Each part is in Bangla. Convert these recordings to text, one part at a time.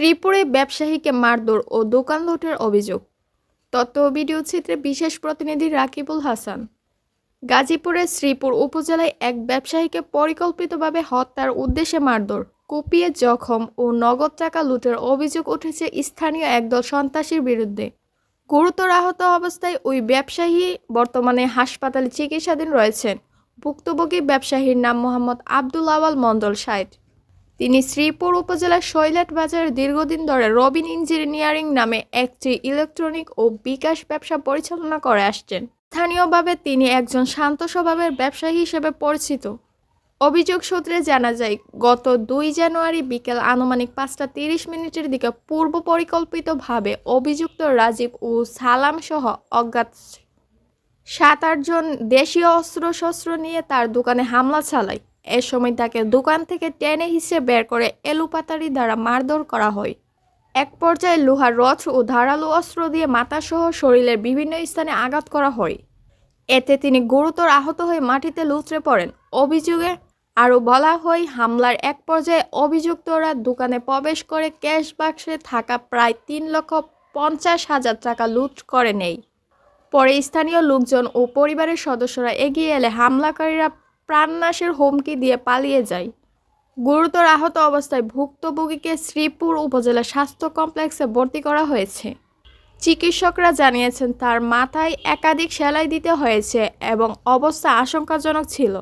শ্রীপুরে ব্যবসায়ীকে মারধর ও দোকান লুটের অভিযোগ। তথ্য ভিডিও চিত্রে বিশেষ প্রতিনিধি রাকিবুল হাসান। গাজীপুরের শ্রীপুর উপজেলায় এক ব্যবসায়ীকে পরিকল্পিতভাবে হত্যার উদ্দেশ্যে মারধর, কুপিয়ে জখম ও নগদ টাকা লুটের অভিযোগ উঠেছে স্থানীয় একদল সন্ত্রাসীর বিরুদ্ধে। গুরুতর আহত অবস্থায় ওই ব্যবসায়ী বর্তমানে হাসপাতালে চিকিৎসাধীন রয়েছেন। ভুক্তভোগী ব্যবসায়ীর নাম মোহাম্মদ আব্দুল আওয়াল মণ্ডল সাইদ তিনি শ্রীপুর উপজেলার শৈলাট বাজার দীর্ঘদিন ধরে রবিন ইঞ্জিনিয়ারিং নামে একটি ইলেকট্রনিক ও বিকাশ ব্যবসা পরিচালনা করে আসছেন। স্থানীয়ভাবে তিনি একজন শান্ত স্বভাবের ব্যবসায়ী হিসেবে পরিচিত। অভিযোগ সূত্রে জানা যায়, গত দুই জানুয়ারি বিকেল আনুমানিক পাঁচটা তিরিশ মিনিটের দিকে পূর্ব পরিকল্পিতভাবে অভিযুক্ত রাজীব ও সালাম সহ অজ্ঞাত সাত আটজন দেশীয় অস্ত্রশস্ত্র নিয়ে তার দোকানে হামলা চালায়। এ সময় তাকে দোকান থেকে টেনে হিসে বের করে এলুপাতারি দ্বারা মারধর করা হয়। এক পর্যায়ে লোহার রথ ও ধারালো অস্ত্র দিয়ে মাথাসহ শরীরের বিভিন্ন স্থানে আঘাত করা হয়। এতে তিনি গুরুতর আহত হয়ে মাটিতে লুচড়ে পড়েন। অভিযোগে আরও বলা হয়, হামলার এক পর্যায়ে অভিযুক্তরা দোকানে প্রবেশ করে ক্যাশ বাক্সে থাকা প্রায় তিন লক্ষ পঞ্চাশ হাজার টাকা লুট করে নেয়। পরে স্থানীয় লোকজন ও পরিবারের সদস্যরা এগিয়ে এলে হামলাকারীরা প্রাণনাশের হুমকি দিয়ে পালিয়ে যায়। গুরুতর আহত অবস্থায় ভুক্তভোগীকে শ্রীপুর উপজেলা স্বাস্থ্য কমপ্লেক্সে ভর্তি করা হয়েছে। চিকিৎসকরা জানিয়েছেন, তার মাথায় একাধিক সেলাই দিতে হয়েছে এবং অবস্থা আশঙ্কাজনক ছিল।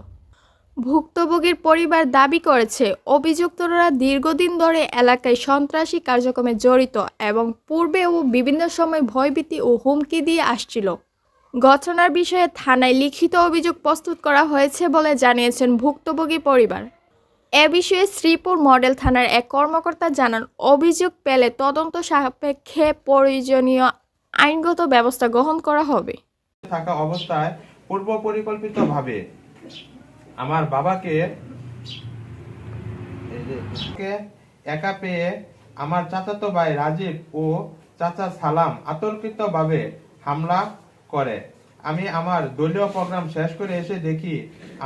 ভুক্তভোগীর পরিবার দাবি করেছে, অভিযুক্তরা দীর্ঘদিন ধরে এলাকায় সন্ত্রাসী কার্যক্রমে জড়িত এবং পূর্বেও বিভিন্ন সময় ভয়ভীতি ও হুমকি দিয়ে আসছিল। ঘটনার বিষয়ে থানায় লিখিত অভিযোগ প্রস্তুত করা হয়েছে বলে জানিয়েছেন ভুক্তভোগী পরিবার। এ বিষয়ে শ্রীপুর মডেল থানার এক কর্মকর্তা জানান, অভিযোগ পেলে তদন্ত সাপেক্ষে প্রয়োজনীয় আইনগত ব্যবস্থা গ্রহণ করা হবে। থাকা অবস্থায় পূর্ব পরিকল্পিতভাবে আমার বাবাকে একা পেয়ে আমার চাচাতো ভাই রাজীব ও চাচা সালাম আতর্কিতভাবে হামলা করে। আমি আমার দলীয় প্রোগ্রাম শেষ করে এসে দেখি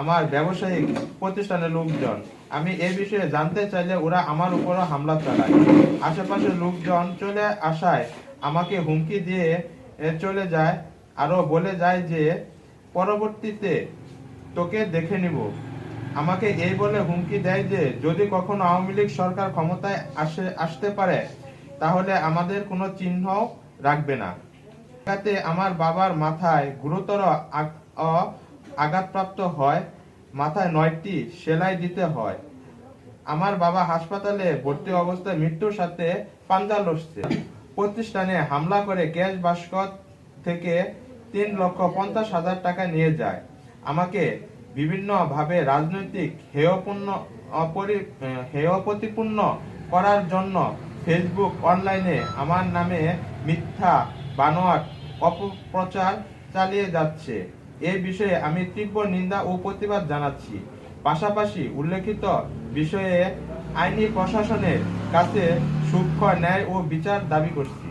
আমার ব্যবসায়িক প্রতিষ্ঠানের লোকজন। আমি এ বিষয়ে জানতে চাইলে ওরা আমার উপরও হামলা চালায়। আশেপাশের লোকজন চলে আসায় আমাকে হুমকি দিয়ে চলে যায় আরও বলে যায় যে, পরবর্তীতে তোকে দেখে নিব। আমাকে এই বলে হুমকি দেয় যে, যদি কখনো আওয়ামী লীগ সরকার ক্ষমতায় আসে, আসতে পারে, তাহলে আমাদের কোনো চিহ্ন রাখবে না। তাতে আমার বাবার মাথায় গুরুতর আঘাতপ্রাপ্ত হয়। মাথায় নয়টি সেলাই দিতে হয়। আমার বাবা হাসপাতালে ভর্তি অবস্থায় মৃত্যুর সাথে পাঞ্জা লড়ছে প্রতিষ্ঠানে হামলা করে ক্যাশ বাস্কট থেকে তিন লক্ষ পঞ্চাশ হাজার টাকা নিয়ে যায়। আমাকে বিভিন্ন ভাবে রাজনৈতিক হেয়পূর্ণ হেয় প্রতিপূর্ণ করার জন্য ফেসবুক অনলাইনে আমার নামে মিথ্যা বানোয়াট অপপ্রচার চালিয়ে যাচ্ছে। এ বিষয়ে আমি তীব্র নিন্দা ও প্রতিবাদ জানাচ্ছি। পাশাপাশি উল্লেখিত বিষয়ে আইনি প্রশাসনের কাছে সূক্ষ্ম ন্যায় ও বিচার দাবি করছি।